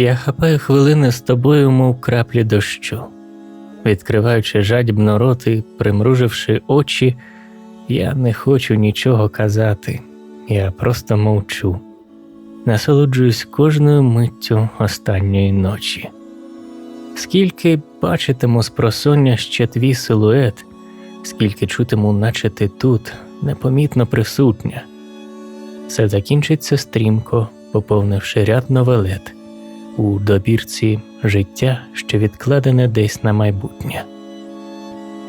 Я хапаю хвилини з тобою, мов краплі дощу. Відкриваючи жадібно рот і примруживши очі, я не хочу нічого казати, я просто мовчу, насолоджуюсь кожною миттю останньої ночі. Скільки бачитиму з просоння ще твій силует, скільки чутиму, наче ти тут, непомітно присутня. Все закінчиться стрімко, поповнивши ряд новелет у добірці життя, що відкладене десь на майбутнє.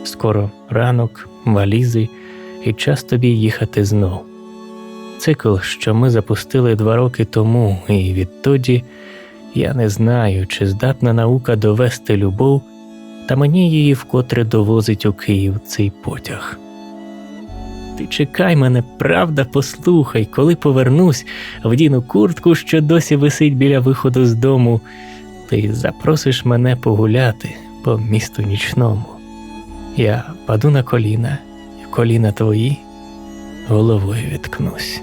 Скоро ранок, валізи і час тобі їхати знов. Цикл, що ми запустили два роки тому, і відтоді я не знаю, чи здатна наука довести любов, та мені її вкотре довозить у Київ цей потяг. Ти чекай мене, правда, послухай, коли повернусь, вдіну куртку, що досі висить біля виходу з дому, ти запросиш мене погуляти по місту нічному. Я паду на коліна, коліна твої головою відкнусь.